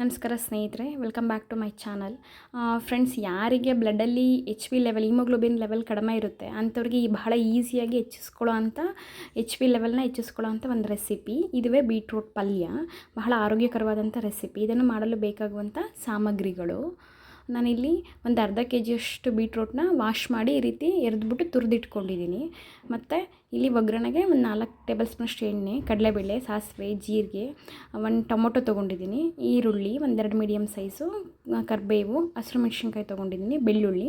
ನಮಸ್ಕಾರ ಸ್ನೇಹಿತರೆ welcome back to my channel friends ಯಾರಿಗೆ ಬ್ಲಡ್ಡಲ್ಲಿ H P level haemoglobin level ಕಡಿಮೆ ಇರುತ್ತೆ, ಅಂಥವ್ರಿಗೆ ಈ ಬಹಳ ಈಸಿಯಾಗಿ ಹೆಚ್ಚಿಸ್ಕೊಳ್ಳೋ ಅಂಥ ಎಚ್ ಪಿ ಲೆವೆಲ್ನ ಹೆಚ್ಚಿಸ್ಕೊಳ್ಳೋ ಅಂಥ ಒಂದು ರೆಸಿಪಿ ಇದುವೇ ಬೀಟ್ರೂಟ್ ಪಲ್ಯ, ಬಹಳ ಆರೋಗ್ಯಕರವಾದಂಥ ರೆಸಿಪಿ ಇದನ್ನು ಮಾಡಲು ಬೇಕಾಗುವಂಥ ಸಾಮಗ್ರಿಗಳು. ನಾನಿಲ್ಲಿ ಒಂದು ಅರ್ಧ ಕೆ ಜಿಯಷ್ಟು ಬೀಟ್ರೋಟ್ನ ವಾಶ್ ಮಾಡಿ ಈ ರೀತಿ ಎರೆದ್ಬಿಟ್ಟು ತುರಿದಿಟ್ಕೊಂಡಿದ್ದೀನಿ. ಮತ್ತು ಇಲ್ಲಿ ಒಗ್ಗರಣೆಗೆ ಒಂದು ನಾಲ್ಕು ಟೇಬಲ್ ಸ್ಪೂನಷ್ಟು ಎಣ್ಣೆ, ಕಡಲೆಬೇಳೆ, ಸಾಸಿವೆ, ಜೀರಿಗೆ, ಒಂದು ಟೊಮೊಟೊ ತೊಗೊಂಡಿದ್ದೀನಿ. ಈರುಳ್ಳಿ, ಒಂದೆರಡು ಮೀಡಿಯಮ್ ಸೈಜು ಕರಿಬೇವು, ಹಸಿರು ಮೆಣಸಿನ್ಕಾಯಿ ತೊಗೊಂಡಿದ್ದೀನಿ, ಬೆಳ್ಳುಳ್ಳಿ,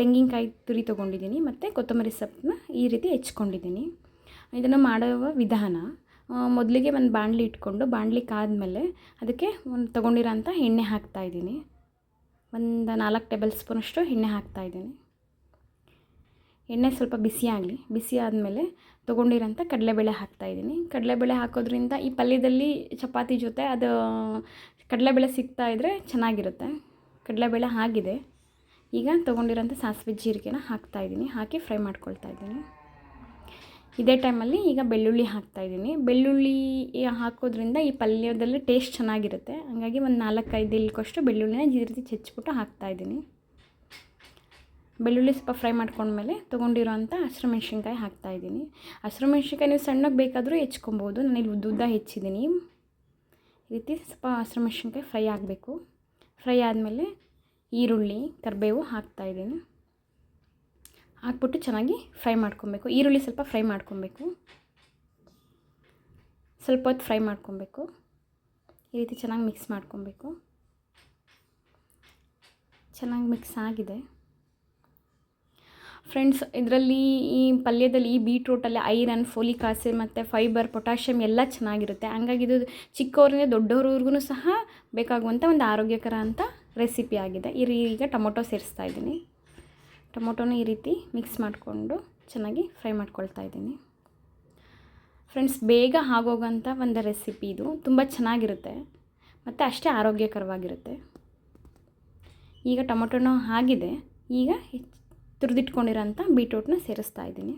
ತೆಂಗಿನಕಾಯಿ ತುರಿ ತೊಗೊಂಡಿದ್ದೀನಿ, ಮತ್ತು ಕೊತ್ತಂಬರಿ ಸೊಪ್ಪನ್ನ ಈ ರೀತಿ ಹೆಚ್ಕೊಂಡಿದ್ದೀನಿ. ಇದನ್ನು ಮಾಡುವ ವಿಧಾನ ಮೊದಲಿಗೆ ಒಂದು ಬಾಣಲಿ ಇಟ್ಕೊಂಡು, ಬಾಣಲಿ ಕಾದ್ಮೇಲೆ ಅದಕ್ಕೆ ಒಂದು ತೊಗೊಂಡಿರೋಂಥ ಎಣ್ಣೆ ಹಾಕ್ತಾಯಿದ್ದೀನಿ ಒಂದು ನಾಲ್ಕು ಟೇಬಲ್ ಸ್ಪೂನಷ್ಟು ಎಣ್ಣೆ ಹಾಕ್ತಾಯಿದ್ದೀನಿ ಎಣ್ಣೆ ಸ್ವಲ್ಪ ಬಿಸಿ ಆಗಲಿ, ಬಿಸಿ ಆದಮೇಲೆ ತೊಗೊಂಡಿರೋಂಥ ಕಡಲೆಬೇಳೆ ಹಾಕ್ತಾಯಿದ್ದೀನಿ ಕಡಲೆಬೇಳೆ ಹಾಕೋದ್ರಿಂದ ಈ ಪಲ್ಯದಲ್ಲಿ ಚಪಾತಿ ಜೊತೆ ಅದು, ಕಡಲೆಬೇಳೆ ಸಿಗ್ತಾ ಇದ್ದರೆ ಚೆನ್ನಾಗಿರುತ್ತೆ. ಕಡಲೆಬೇಳೆ ಆಗಿದೆ. ಈಗ ತೊಗೊಂಡಿರೋಂಥ ಸಾಸಿವೆ ಜೀರಿಗೆನ ಹಾಕ್ತಾಯಿದ್ದೀನಿ ಹಾಕಿ ಫ್ರೈ ಮಾಡ್ಕೊಳ್ತಾ ಇದ್ದೀನಿ. ಇದೇ ಟೈಮಲ್ಲಿ ಈಗ ಬೆಳ್ಳುಳ್ಳಿ ಹಾಕ್ತಾಯಿದ್ದೀನಿ ಬೆಳ್ಳುಳ್ಳಿ ಹಾಕೋದ್ರಿಂದ ಈ ಪಲ್ಯದಲ್ಲಿ ಟೇಸ್ಟ್ ಚೆನ್ನಾಗಿರುತ್ತೆ. ಹಾಗಾಗಿ ಒಂದು ನಾಲ್ಕೈದು ಇಲ್ಕಷ್ಟು ಬೆಳ್ಳುಳ್ಳಿನ ಈ ರೀತಿ ಹೆಚ್ಚಿಬಿಟ್ಟು ಹಾಕ್ತಾಯಿದ್ದೀನಿ ಬೆಳ್ಳುಳ್ಳಿ ಸ್ವಲ್ಪ ಫ್ರೈ ಮಾಡ್ಕೊಂಡ್ಮೇಲೆ ತೊಗೊಂಡಿರೋಂಥ ಹಸಿರು ಮೆಣಸಿನ್ಕಾಯಿ ಹಾಕ್ತಾಯಿದ್ದೀನಿ ಹಸಿರು ಮೆಣಸಿನ್ಕಾಯಿ ನೀವು ಸಣ್ಣಗೆ ಬೇಕಾದರೂ ಹೆಚ್ಕೊಬೋದು. ನಾನು ಇಲ್ಲಿ ಉದ್ದುದ್ದ ಉದ್ದ ಹೆಚ್ಚಿದ್ದೀನಿ. ಈ ರೀತಿ ಸ್ವಲ್ಪ ಹಸಿರು ಮೆಣಸಿನ್ಕಾಯಿ ಫ್ರೈ ಆಗಬೇಕು. ಫ್ರೈ ಆದಮೇಲೆ ಈರುಳ್ಳಿ, ಕರಿಬೇವು ಹಾಕ್ತಾಯಿದ್ದೀನಿ ಹಾಕ್ಬಿಟ್ಟು ಚೆನ್ನಾಗಿ ಫ್ರೈ ಮಾಡ್ಕೊಬೇಕು. ಈರುಳ್ಳಿ ಸ್ವಲ್ಪ ಫ್ರೈ ಮಾಡ್ಕೊಬೇಕು. ಸ್ವಲ್ಪ ಹೊತ್ತು ಫ್ರೈ ಮಾಡ್ಕೊಬೇಕು. ಈ ರೀತಿ ಚೆನ್ನಾಗಿ ಮಿಕ್ಸ್ ಮಾಡ್ಕೊಬೇಕು. ಚೆನ್ನಾಗಿ ಮಿಕ್ಸ್ ಆಗಿದೆ. ಫ್ರೆಂಡ್ಸ್, ಇದರಲ್ಲಿ ಈ ಪಲ್ಯದಲ್ಲಿ ಈ ಬೀಟ್ರೂಟಲ್ಲಿ ಐರನ್, ಫೋಲಿಕ್ ಆಸಿಡ್ ಮತ್ತು ಫೈಬರ್ ಪೊಟ್ಯಾಷಿಯಮ್ ಎಲ್ಲ ಚೆನ್ನಾಗಿರುತ್ತೆ. ಹಾಗಾಗಿ ಇದು ಚಿಕ್ಕವರಿಂದ ದೊಡ್ಡವ್ರವ್ರಿಗೂ ಸಹ ಬೇಕಾಗುವಂಥ ಒಂದು ಆರೋಗ್ಯಕರ ಅಂತ ರೆಸಿಪಿ ಆಗಿದೆ. ಈ ಈಗ ಟೊಮೊಟೊ ಸೇರಿಸ್ತಾ ಇದ್ದೀನಿ. ಟೊಮೊಟೊನ ಈ ರೀತಿ ಮಿಕ್ಸ್ ಮಾಡಿಕೊಂಡು ಚೆನ್ನಾಗಿ ಫ್ರೈ ಮಾಡ್ಕೊಳ್ತಾ ಇದ್ದೀನಿ. ಫ್ರೆಂಡ್ಸ್, ಬೇಗ ಆಗೋಗಂಥ ಒಂದು ರೆಸಿಪಿ ಇದು. ತುಂಬ ಚೆನ್ನಾಗಿರುತ್ತೆ. ಮತ್ತು ಅಷ್ಟೇ ಆರೋಗ್ಯಕರವಾಗಿರುತ್ತೆ. ಈಗ ಟೊಮೊಟೊನೂ ಆಗಿದೆ. ಈಗ ತುರಿದಿಟ್ಕೊಂಡಿರೋಂಥ ಬೀಟ್ರೂಟ್ನ ಸೇರಿಸ್ತಾ ಇದ್ದೀನಿ.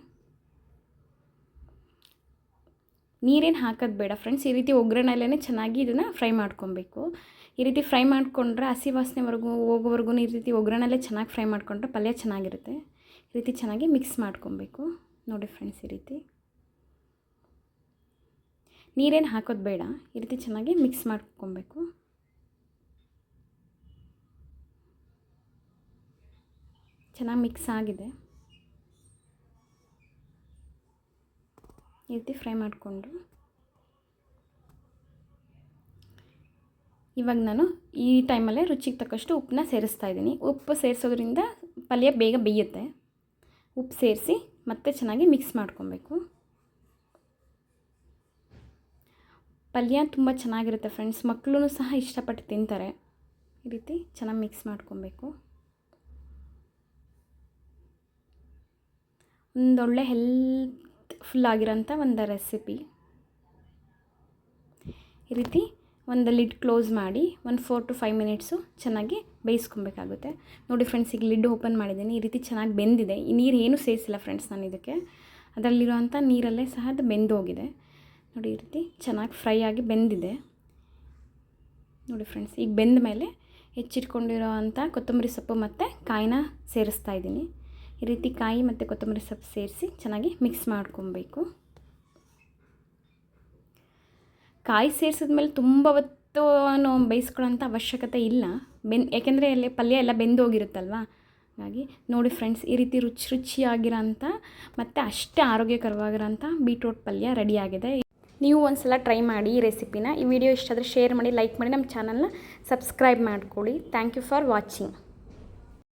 ನೀರೇನು ಹಾಕೋದು ಬೇಡ ಫ್ರೆಂಡ್ಸ್ ಈ ರೀತಿ ಒಗ್ಗರಣೆಲ್ಲೇ ಚೆನ್ನಾಗಿ ಇದನ್ನು ಫ್ರೈ ಮಾಡ್ಕೊಬೇಕು. ಈ ರೀತಿ ಫ್ರೈ ಮಾಡಿಕೊಂಡ್ರೆ ಹಸಿ ವಾಸನೆವರೆಗೂ ಹೋಗೋವರೆಗೂ ಈ ರೀತಿ ಒಗ್ಗರಣೆಲ್ಲೇ ಚೆನ್ನಾಗಿ ಫ್ರೈ ಮಾಡಿಕೊಂಡ್ರೆ ಪಲ್ಯ ಚೆನ್ನಾಗಿರುತ್ತೆ. ಈ ರೀತಿ ಚೆನ್ನಾಗಿ ಮಿಕ್ಸ್ ಮಾಡ್ಕೊಬೇಕು. ನೋಡಿ ಫ್ರೆಂಡ್ಸ್ ಈ ರೀತಿ. ನೀರೇನು ಹಾಕೋದು ಬೇಡ. ಈ ರೀತಿ ಚೆನ್ನಾಗಿ ಮಿಕ್ಸ್ ಮಾಡ್ಕೊಬೇಕು. ಚೆನ್ನಾಗಿ ಮಿಕ್ಸ್ ಆಗಿದೆ. ಈ ರೀತಿ ಫ್ರೈ ಮಾಡಿಕೊಂಡು ಇವಾಗ ನಾನು ಈ ಟೈಮಲ್ಲೇ ರುಚಿಗೆ ತಕ್ಕಷ್ಟು ಉಪ್ಪನ್ನ ಸೇರಿಸ್ತಾ ಇದ್ದೀನಿ. ಉಪ್ಪು ಸೇರಿಸೋದ್ರಿಂದ ಪಲ್ಯ ಬೇಗ ಬೇಯುತ್ತೆ. ಉಪ್ಪು ಸೇರಿಸಿ ಮತ್ತೆ ಚೆನ್ನಾಗಿ ಮಿಕ್ಸ್ ಮಾಡ್ಕೊಬೇಕು. ಪಲ್ಯ ತುಂಬ ಚೆನ್ನಾಗಿರುತ್ತೆ ಫ್ರೆಂಡ್ಸ್. ಮಕ್ಕಳು ಸಹ ಇಷ್ಟಪಟ್ಟು ತಿಂತಾರೆ. ಈ ರೀತಿ ಚೆನ್ನಾಗಿ ಮಿಕ್ಸ್ ಮಾಡ್ಕೊಬೇಕು. ಒಂದೊಳ್ಳೆ ಹೆಲ್ತ್ಫುಲ್ ಆಗಿರೋಂಥ ಒಂದು ರೆಸಿಪಿ ಈ ರೀತಿ ಒಂದು ಲಿಡ್ ಕ್ಲೋಸ್ ಮಾಡಿ ಒಂದು ಫೋರ್ ಟು ಫೈವ್ ಮಿನಿಟ್ಸು ಚೆನ್ನಾಗಿ ಬೇಯಿಸ್ಕೊಬೇಕಾಗುತ್ತೆ. ನೋಡಿ ಫ್ರೆಂಡ್ಸ್ ಈಗ ಲಿಡ್ ಓಪನ್ ಮಾಡಿದ್ದೀನಿ. ಈ ರೀತಿ ಚೆನ್ನಾಗಿ ಬೆಂದಿದೆ. ಈ ನೀರು ಏನೂ ಸೇರಿಸಿಲ್ಲ ಫ್ರೆಂಡ್ಸ್ ನಾನು ಇದಕ್ಕೆ. ಅದರಲ್ಲಿರುವಂಥ ನೀರಲ್ಲೇ ಸಹ ಅದು ಬೆಂದು ಹೋಗಿದೆ. ನೋಡಿ ಈ ರೀತಿ ಚೆನ್ನಾಗಿ ಫ್ರೈ ಆಗಿ ಬೆಂದಿದೆ. ನೋಡಿ ಫ್ರೆಂಡ್ಸ್ ಈಗ ಬೆಂದ ಮೇಲೆ ಹೆಚ್ಚಿಟ್ಕೊಂಡಿರೋ ಅಂಥ ಕೊತ್ತಂಬರಿ ಸೊಪ್ಪು ಮತ್ತು ಕಾಯಿನ ಸೇರಿಸ್ತಾ ಇದ್ದೀನಿ. ಈ ರೀತಿ ಕಾಯಿ ಮತ್ತು ಕೊತ್ತಂಬರಿ ಸೊಪ್ಪು ಸೇರಿಸಿ ಚೆನ್ನಾಗಿ ಮಿಕ್ಸ್ ಮಾಡ್ಕೊಬೇಕು. ಕಾಯಿ ಸೇರಿಸಿದ್ಮೇಲೆ ತುಂಬ ಹೊತ್ತು ಬೇಯಿಸ್ಕೊಳ್ಳೋಂಥ ಅವಶ್ಯಕತೆ ಇಲ್ಲ. ಬೆನ್ ಯಾಕೆಂದರೆ ಅಲ್ಲಿ ಪಲ್ಯ ಎಲ್ಲ ಬೆಂದೋಗಿರುತ್ತಲ್ವ? ಹಾಗಾಗಿ ನೋಡಿ ಫ್ರೆಂಡ್ಸ್, ಈ ರೀತಿ ರುಚಿ ರುಚಿಯಾಗಿರೋಂಥ ಮತ್ತು ಅಷ್ಟೇ ಆರೋಗ್ಯಕರವಾಗಿರೋಂಥ ಬೀಟ್ರೋಟ್ ಪಲ್ಯ ರೆಡಿಯಾಗಿದೆ ನೀವು ಒಂದು ಸಲ ಟ್ರೈ ಮಾಡಿ ಈ ರೆಸಿಪಿನ. ಈ ವಿಡಿಯೋ ಇಷ್ಟ ಶೇರ್ ಮಾಡಿ, ಲೈಕ್ ಮಾಡಿ, ನಮ್ಮ ಚಾನಲ್ನ ಸಬ್ಸ್ಕ್ರೈಬ್ ಮಾಡ್ಕೊಳ್ಳಿ. Thank you for watching.